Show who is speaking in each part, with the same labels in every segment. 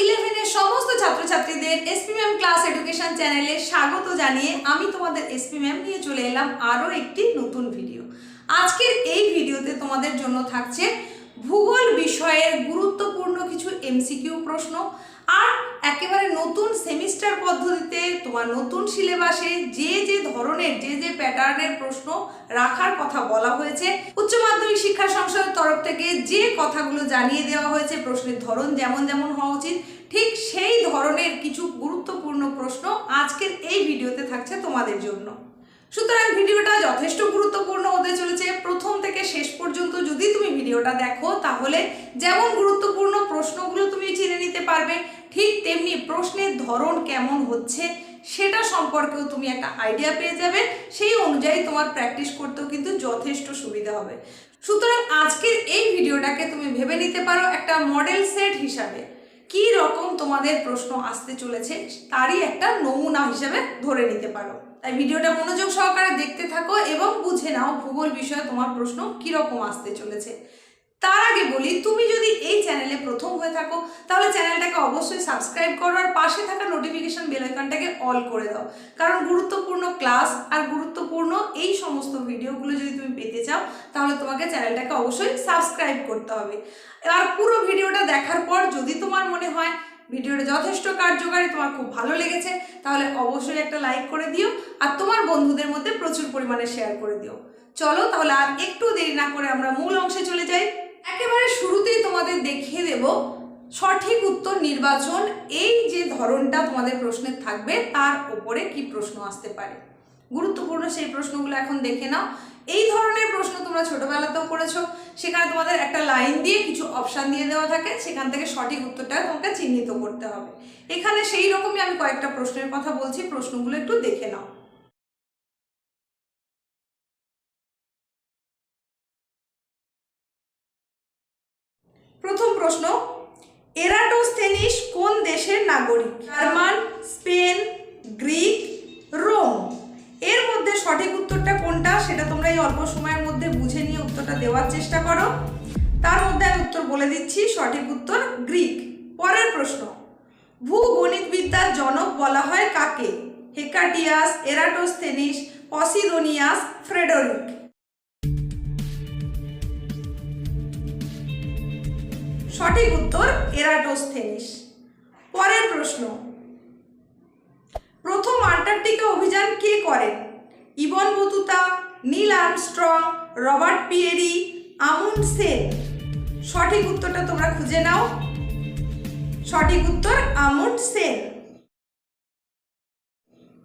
Speaker 1: ইলেভেনের সমস্ত ছাত্রছাত্রীদের এসপি ম্যাম ক্লাস এডুকেশন চ্যানেলে স্বাগত জানিয়ে আমি তোমাদের এসপি ম্যাম নিয়ে চলে এলাম আরও একটি নতুন ভিডিও আজকের এই ভিডিওতে তোমাদের জন্য থাকছে ভূগোল বিষয়ের গুরুত্বপূর্ণ কিছু এমসিকিউ প্রশ্ন। আর একেবারে নতুন সেমিস্টার পদ্ধতিতে তোমার নতুন সিলেবাসে যে যে ধরনের, যে যে প্যাটার্নের প্রশ্ন রাখার কথা বলা হয়েছে, উচ্চ মাধ্যমিক শিক্ষা সংসদের তরফ থেকে যে কথাগুলো জানিয়ে দেওয়া হয়েছে, প্রশ্নের ধরন যেমন যেমন হওয়া উচিত, ঠিক সেই ধরনের কিছু গুরুত্বপূর্ণ প্রশ্ন আজকের এই ভিডিওতে থাকছে তোমাদের জন্য। সুতরাং ভিডিওটা যথেষ্ট গুরুত্বপূর্ণ হতে চলেছে। প্রথম থেকে শেষ পর্যন্ত যদি তুমি ভিডিওটা দেখো, তাহলে যেমন গুরুত্বপূর্ণ প্রশ্নগুলো তুমি চিনে নিতে পারবে ঠিক তেমনি প্রশ্নের ধরন কেমন হচ্ছে সেটা সম্পর্কেও তুমি একটা আইডিয়া পেয়ে যাবে। সেই অনুযায়ী তোমার প্র্যাকটিস করতেও কিন্তু যথেষ্ট সুবিধা হবে। সুতরাং আজকের এই ভিডিওটাকে তুমি ভেবে নিতে পারো একটা মডেল সেট হিসাবে। কি রকম তোমাদের প্রশ্ন আসতে চলেছে তারই একটা নমুনা হিসেবে ধরে নিতে পারো। তাই ভিডিওটা মনোযোগ সহকারে দেখতে থাকো এবং বুঝে নাও ভূগোল বিষয়ে তোমার প্রশ্ন কীরকম আসতে চলেছে। তার আগে বলি, তুমি যদি এই চ্যানেলে প্রথম হয়ে থাকো, তাহলে চ্যানেলটাকে অবশ্যই সাবস্ক্রাইব করো আর পাশে থাকা নোটিফিকেশান বেল আইকনটাকে অল করে দাও। কারণ গুরুত্বপূর্ণ ক্লাস আর গুরুত্বপূর্ণ এই সমস্ত ভিডিওগুলো যদি তুমি পেতে চাও, তাহলে তোমাকে চ্যানেলটাকে অবশ্যই সাবস্ক্রাইব করতে হবে। আর পুরো ভিডিওটা দেখার পর যদি তোমার মনে হয় ভিডিওটা যথেষ্ট কার্যকারী, তোমার খুব ভালো লেগেছে, তাহলে অবশ্যই একটা লাইক করে দিও আর তোমার বন্ধুদের মধ্যে প্রচুর পরিমাণে শেয়ার করে দিও। চলো তাহলে আর একটু দেরি না করে আমরা মূল অংশে চলে যাই। একেবারে শুরুতেই তোমাদের দেখিয়ে দেব সঠিক উত্তর নির্বাচন, এই যে ধরনটা তোমাদের প্রশ্নের থাকবে তার উপরে কি প্রশ্ন আসতে পারে। গুরুত্বপূর্ণ সেই প্রশ্নগুলো এখন দেখে নাও। এই ধরনের প্রশ্ন তোমরা ছোটবেলাতেও করেছ, সেখানে তোমাদের একটা লাইন দিয়ে কিছু অপশান দিয়ে দেওয়া থাকে, সেখান থেকে সঠিক উত্তরটা তোমাকে চিহ্নিত করতে হবে। এখানে সেই রকমই আমি কয়েকটা প্রশ্নের কথা বলছি, প্রশ্নগুলো একটু দেখে নাও। প্রশ্ন এরাটোস্থেনিস কোন দেশের নাগরিক? German, Spain, Greek, Rome. এর মধ্যে সঠিক উত্তরটা কোনটা সেটা তোমরা এই অল্প সময়ের মধ্যে বুঝে নিয়ে উত্তরটা দেওয়ার চেষ্টা করো। তার মধ্যে আমি উত্তর বলে দিচ্ছি, সঠিক উত্তর গ্রিক। পরের প্রশ্ন, ভূগণিতবিদ্যার জনক বলা হয় কাকে? Hecataeus Eratosthenes Posidonius, Frederick. সঠিক উত্তর এরাটোস্থেনিস পরের প্রশ্ন। প্রথম আন্টার্কটিকা অভিযান কে করেন Ibn Battuta, Neil Armstrong, Robert Peary, Amundsen. সঠিক উত্তরটা তোমরা খুঁজে নাও। সঠিক উত্তর আমুন সেন।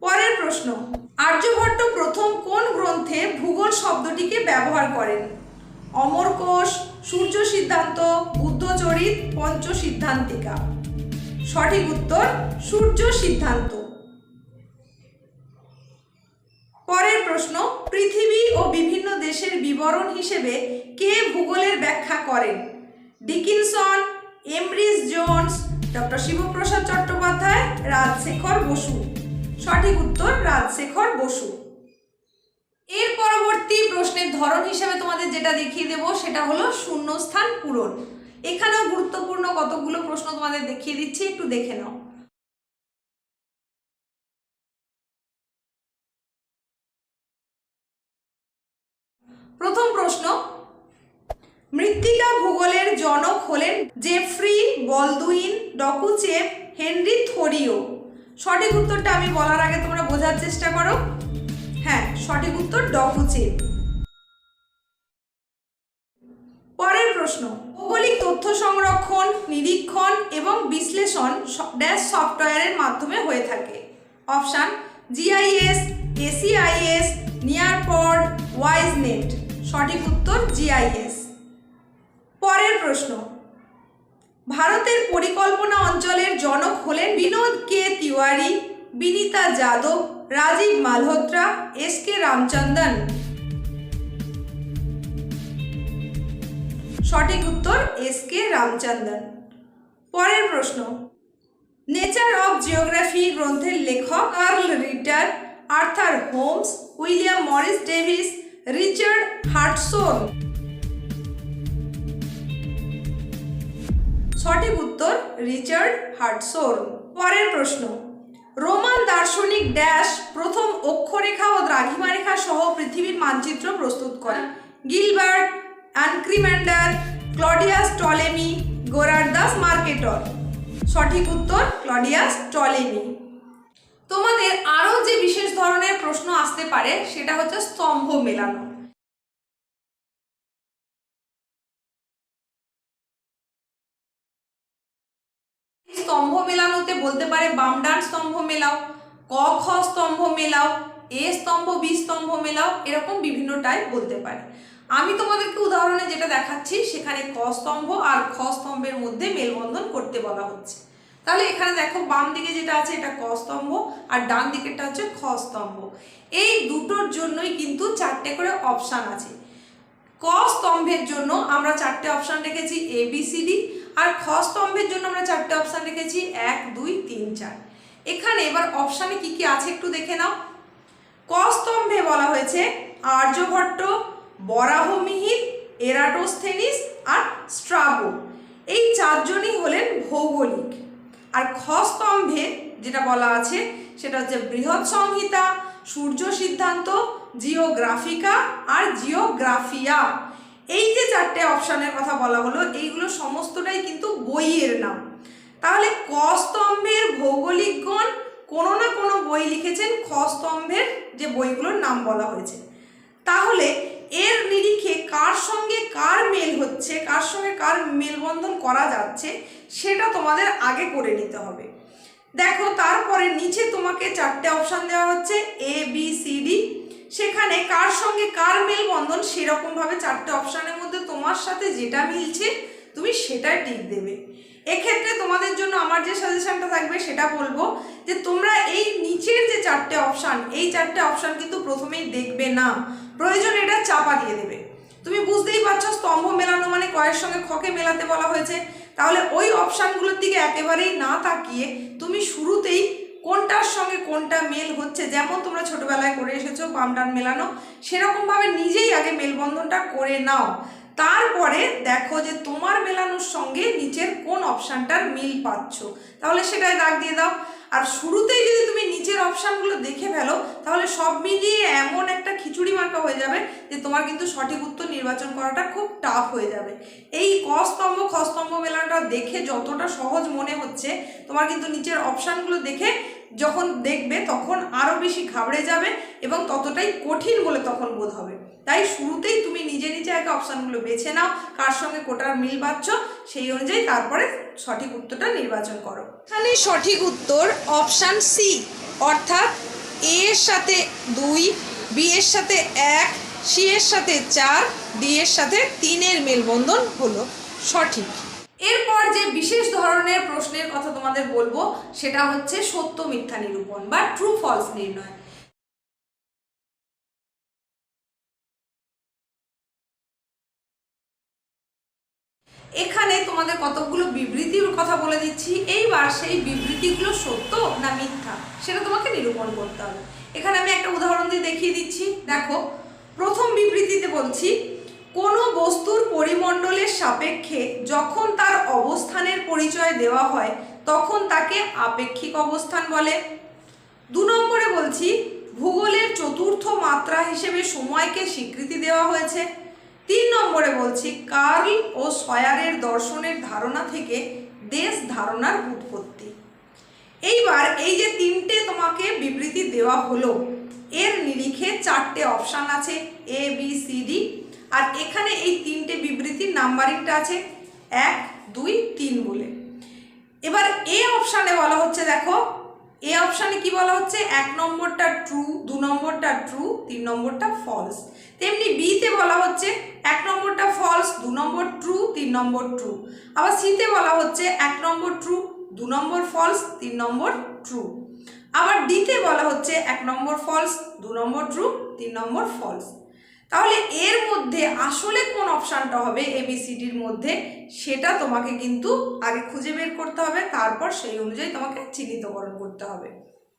Speaker 1: পরের প্রশ্ন। আর্যভট্ট প্রথম কোন গ্রন্থে ভূগোল শব্দটিকে ব্যবহার করেন? অমরকোষ সূর্য সিদ্ধান্ত বুদ্ধচরিত পঞ্চ সিদ্ধান্তিকা। সঠিক উত্তর, সূর্য সিদ্ধান্ত। পরের প্রশ্ন, পৃথিবী ও বিভিন্ন দেশের বিবরণ হিসেবে কে ভূগোলের ব্যাখ্যা করেন? Dickinson, Emrys Jones, doctor Shibprasad Chattopadhyay, Rajshekhar Basu. সঠিক উত্তর, রাজশেখর বসু। এর পরবর্তী প্রশ্নের ধরন হিসেবে তোমাদের যেটা দেখিয়ে দেব, সেটা হলো শূন্যস্থান পূরণ। এখানেও গুরুত্বপূর্ণ কতগুলো প্রশ্ন তোমাদের দেখিয়ে দিচ্ছি, একটু দেখে নাও। প্রথম প্রশ্ন, মৃত্তিকা ভূগোলের জনক হলেন জেফ্রি বলদুইন ডকুচেপ হেনরি থোরিও। সঠিক উত্তরটা আমি বলার আগে তোমরা বোঝার চেষ্টা করো। সঠিক উত্তর ডকুচেপ পরের প্রশ্ন, ভৌগোলিক তথ্য সংরক্ষণ, নিরীক্ষণ এবং বিশ্লেষণ ড্যাশ সফটওয়্যারের মাধ্যমে হয়ে থাকে। Option, GIS, ACIS Nearpod Wisenet. সঠিক উত্তর, জিআইএস। পরের প্রশ্ন, ভারতের পরিকল্পনা অঞ্চলের জনক হলেন Binod K Tiwari, Binita Yadav, Rajiv Malhotra, S K Ramchandran. সঠিক উত্তর, এস কে রামচন্দন। পরের প্রশ্ন। নেচার অফ জিওগ্রাফি গ্রন্থের লেখক Carl Ritter, Arthur Holmes, William Morris Davis, Richard Hartshorne. সঠিক উত্তর, রিচার্ড হার্টসোর পরের প্রশ্ন। রোমান দার্শনিক ড্যাশ প্রথম অক্ষরেখা ও দ্রাঘিমা রেখা সহ পৃথিবীর মানচিত্র প্রস্তুত করে। Gilbert Anaximander Claudius Ptolemy Gerardus Mercator. সঠিক উত্তর, ক্লডিয়াস টলেমি। তোমাদের আরও যে বিশেষ ধরনের প্রশ্ন আসতে পারে, সেটা হচ্ছে স্তম্ভ মেলানো। মেলানোতে বলতে পারে বাম ডান স্তম্ভ মেলাও, ক, খ স্তম্ভ মেলাও, এ স্তম্ভ, বি স্তম্ভ মেলাও, এরকম বিভিন্ন টাইপ বলতে পারে। আমি তোমাদেরকে উদাহরণে যেটা দেখাচ্ছি, সেখানে ক স্তম্ভ আর খ স্তম্ভের মধ্যে মেলবন্ধন করতে বলা হচ্ছে। তাহলে এখানে দেখো, বাম দিকে যেটা আছে এটা ক স্তম্ভ আর ডান দিকেরটা হচ্ছে খ স্তম্ভ। এই দুটোর জন্যই কিন্তু চারটে করে অপশান আছে। ক স্তম্ভের জন্য আমরা চারটে অপশান রেখেছি এ বি সি ডি আর খ স্তম্ভের জন্য আমরা চারটে অপশান রেখেছি, এক, দুই, তিন, চার। এখানে এবার অপশানে কি কি আছে একটু দেখে নাও। ক স্তম্ভে বলা হয়েছে আর্যভট্ট বরাহমিহির এরাটোস্থেনিস আর স্ট্রাবো। এই চারজনই হলেন ভৌগোলিক। আর খ স্তম্ভে যেটা বলা আছে, সেটা হচ্ছে বৃহৎ সংহিতা, সূর্য সিদ্ধান্ত জিওগ্রাফিকা আর জিওগ্রাফিয়া এই যে চারটে অপশানের কথা বলা হলো, এইগুলো সমস্তটাই কিন্তু বইয়ের নাম। তাহলে ক স্তম্ভের ভৌগোলিকগণ কোনো না কোনো বই লিখেছেন খ স্তম্ভের যে বইগুলোর নাম বলা হয়েছে। তাহলে এর নিরিখে কার সঙ্গে কার মেল হচ্ছে, কার সঙ্গে কার মেলবন্ধন করা যাচ্ছে, সেটা তোমাদের আগে করে নিতে হবে। দেখো, তারপরে নিচে তোমাকে চারটে অপশান দেওয়া হচ্ছে এ বি সি ডি সেখানে কার সঙ্গে কার মেলবন্ধন সেরকমভাবে চারটে অপশানের মধ্যে তোমার সাথে যেটা মিলছে, তুমি সেটাই টিক দেবে। এক্ষেত্রে তোমাদের জন্য আমার যে সাজেশনটা থাকবে সেটা বলব যে তোমরা এই নিচের যে চারটে অপশান, এই চারটে অপশান কিন্তু প্রথমেই দেখবে না। প্রয়োজন এটা চাপা দিয়ে দেবে। তুমি বুঝতেই পারছ স্তম্ভ মেলানো মানে কয়ের সঙ্গে খকে মেলাতে বলা হয়েছে। তাহলে ওই অপশানগুলোর দিকে একেবারেই না তাকিয়ে তুমি শুরুতেই কোনটার সঙ্গে কোনটা মেল হচ্ছে, যেমন তোমরা ছোটবেলায় করে এসেছ পামডান মেলানো, সেরকমভাবে নিজেই আগে মেলবন্ধনটা করে নাও। তারপরে দেখো যে তোমার মেলানোর সঙ্গে নিচের কোন অপশানটার মিল পাচ্ছ। তাহলে সেটাই দাগ দিয়ে দাও। আর শুরুতেই যদি তুমি নিচের অপশানগুলো দেখে ফেলো, তাহলে সব মিলিয়ে এমন একটা খিচুড়ি মার্কা হয়ে যাবে যে তোমার কিন্তু সঠিক উত্তর নির্বাচন করাটা খুব টাফ হয়ে যাবে। এই ক খস্তম্ভ মেলানোটা দেখে যতটা সহজ মনে হচ্ছে, তোমার কিন্তু নিচের অপশানগুলো দেখে যখন দেখবে তখন আরও বেশি ঘাবড়ে যাবে এবং ততটাই কঠিন বলে তখন বোধ হবে। তাই শুরুতেই তুমি নিজে নিজে আগে অপশানগুলো বেছে নাও, কার সঙ্গে কোটার মিল পাচ্ছ সেই অনুযায়ী তারপরে সঠিক উত্তরটা নির্বাচন করো। এখানে সঠিক উত্তর অপশান সি অর্থাৎ এ এর সাথে দুই বি এর সাথে এক সি এর সাথে চার ডি এর সাথে তিনের মেলবন্ধন হলো সঠিক। এরপর যে বিশেষ ধরনের প্রশ্নের কথা তোমাদের বলব, সেটা হচ্ছে সত্য মিথ্যা নিরূপণ বা ট্রু ফলস নির্ণয়। এখানে তোমাদের কতকগুলো বিবৃতির কথা বলে দিচ্ছি। এইবার সেই বিবৃতিগুলো সত্য না মিথ্যা, সেটা তোমাকে নিরূপণ করতে হবে। এখানে আমি একটা উদাহরণ দিয়ে দেখিয়ে দিচ্ছি। দেখো, প্রথম বিবৃতিতে বলছি, কোনো বস্তুর পরিমণ্ডলের সাপেক্ষে যখন তার অবস্থানের পরিচয় দেওয়া হয়, তখন তাকে আপেক্ষিক অবস্থান বলে। দু নম্বরে বলছি, ভূগোলের চতুর্থ মাত্রা হিসেবে সময়কে স্বীকৃতি দেওয়া হয়েছে। তিন নম্বরে বলছি, কার্ল ও সয়ারের দর্শনের ধারণা থেকে দেশ ধারণার উৎপত্তি। এইবার এই যে তিনটে তোমাকে বিবৃতি দেওয়া হলো, এর নিরিখে চারটে অপশান আছে, এ, বি, সি, ডি। আর এখানে এই তিনটে বিবৃতির নাম্বারিংটা আছে, এক, দুই, তিন বলে। এবার এ অপশানে বলা হচ্ছে, দেখো এ অপশানে কি বলা হচ্ছে? এক নম্বরটা ট্রু দু নম্বরটা ট্রু তিন নম্বরটা ফলস তেমনি বিতে বলা হচ্ছে এক নম্বরটা ফলস দু নম্বর ট্রু তিন নম্বর ট্রু আবার সিতে বলা হচ্ছে এক নম্বর ট্রু দু নম্বর ফলস তিন নম্বর ট্রু আবার ডিতে বলা হচ্ছে এক নম্বর ফলস দু নম্বর ট্রু তিন নম্বর ফলস তাহলে এর মধ্যে আসলে কোন অপশানটা হবে এবিসিডির মধ্যে? সেটা তোমাকে কিন্তু আগে খুঁজে বের করতে হবে, তারপর সেই অনুযায়ী তোমাকে চিহ্নিতকরণ করতে হবে।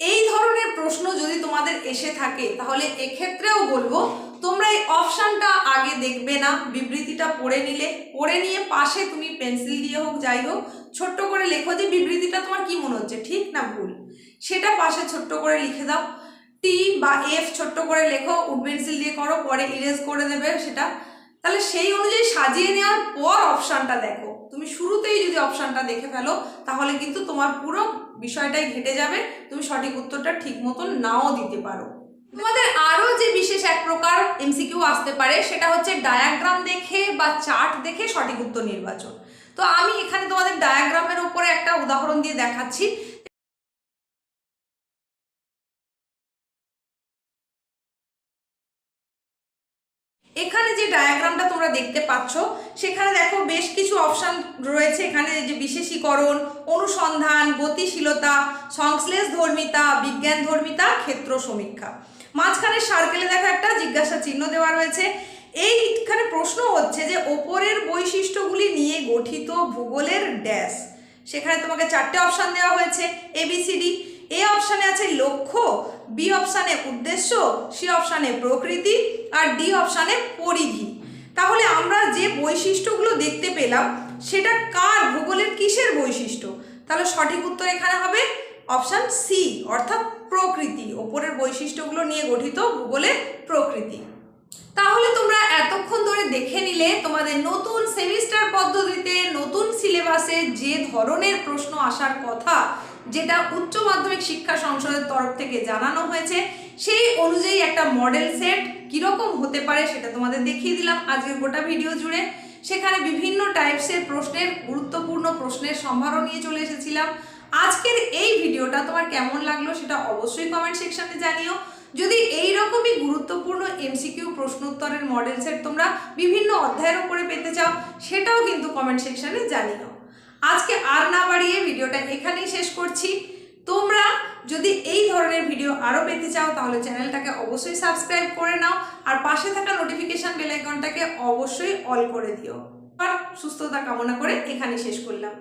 Speaker 1: এই ধরনের প্রশ্ন যদি তোমাদের এসে থাকে, তাহলে এক্ষেত্রেও বলব, তোমরা এই অপশানটা আগে দেখবে না, বিবৃতিটা পড়ে নিলে। পড়ে নিয়ে পাশে তুমি পেন্সিল দিয়ে হোক, যাই হোক, ছোট্ট করে লেখো যে বিবৃতিটা তোমার কি মনে হচ্ছে, ঠিক না ভুল? সেটা পাশে ছোট্ট করে লিখে দাও। টি বা এফ ছোট্ট করে লেখো, উড পেন্সিল দিয়ে করো, পরে ইরেজ করে দেবে সেটা। তাহলে সেই অনুযায়ী সাজিয়ে নেওয়ার পর অপশানটা দেখো। তুমি শুরুতেই যদি অপশানটা দেখে ফেলো, তাহলে কিন্তু তোমার পুরো বিষয়টাই ঘেটে যাবে। তুমি সঠিক উত্তরটা ঠিক মতন নাও দিতে পারো। তোমাদের আরও যে বিশেষ এক প্রকার এমসিকিউ আসতে পারে, সেটা হচ্ছে ডায়াগ্রাম দেখে বা চার্ট দেখে সঠিক উত্তর নির্বাচন। তো আমি এখানে তোমাদের ডায়াগ্রামের উপরে একটা উদাহরণ দিয়ে দেখাচ্ছি। ডায়াগ্রামটা তোমরা দেখতে পাচ্ছ। সেখানে দেখো বেশ কিছু অপশান রয়েছে। এখানে যে বিশেষীকরণ, অনুসন্ধান, গতিশীলতা, সংশ্লেষ ধর্মিতা, বিজ্ঞান ধর্মিতা, ক্ষেত্র সমীক্ষা। মাঝখানে সার্কেলে দেখো একটা জিজ্ঞাসা চিহ্ন দেওয়া রয়েছে। এইখানে প্রশ্ন হচ্ছে যে ওপরের বৈশিষ্ট্যগুলি নিয়ে গঠিত ভূগোলের ড্যাশ সেখানে তোমাকে চারটে অপশান দেওয়া হয়েছে এবিসিডি এ অপশানে আছে লক্ষ্য, বি অপশানে উদ্দেশ্য, সি অপশানে প্রকৃতি আর ডি অপশানে পরিধি। তাহলে আমরা যে বৈশিষ্ট্যগুলো দেখতে পেলাম, সেটা কার ভূগোলের কিসের বৈশিষ্ট্য? তাহলে সঠিক উত্তর এখানে হবে অপশান সি, অর্থাৎ প্রকৃতি, ওপরের বৈশিষ্ট্যগুলো নিয়ে গঠিত ভূগোলের প্রকৃতি। তাহলে তোমরা এতক্ষণ ধরে দেখে নিলে তোমাদের নতুন সেমিস্টার পদ্ধতিতে, নতুন সিলেবাসে যে ধরনের প্রশ্ন আসার কথা যেটা উচ্চ মাধ্যমিক শিক্ষা সংসদের তরফ থেকে জানানো হয়েছে, সেই অনুযায়ী একটা মডেল সেট কীরকম হতে পারে সেটা তোমাদের দেখিয়ে দিলাম আজকের গোটা ভিডিও জুড়ে। সেখানে বিভিন্ন টাইপসের প্রশ্নের, গুরুত্বপূর্ণ প্রশ্নের সম্ভারও নিয়ে চলে এসেছিলাম। আজকের এই ভিডিওটা তোমার কেমন লাগল সেটা অবশ্যই কমেন্ট সেকশানে জানিও। যদি এই রকমই গুরুত্বপূর্ণ এমসিকিউ প্রশ্ন উত্তরের মডেল সেট তোমরা বিভিন্ন অধ্যায়ের উপরে পেতে চাও, সেটাও কিন্তু কমেন্ট সেকশানে জানিও। আজকে আর না বাড়িয়ে ভিডিওটা এখানেই শেষ করছি। তোমরা যদি এই ধরনের ভিডিও আরও পেতে চাও, তাহলে চ্যানেলটাকে অবশ্যই সাবস্ক্রাইব করে নাও আর পাশে থাকা নোটিফিকেশান বেলাইকনটাকে অবশ্যই অল করে দিও। আর সুস্থতা কামনা করে এখানে শেষ করলাম।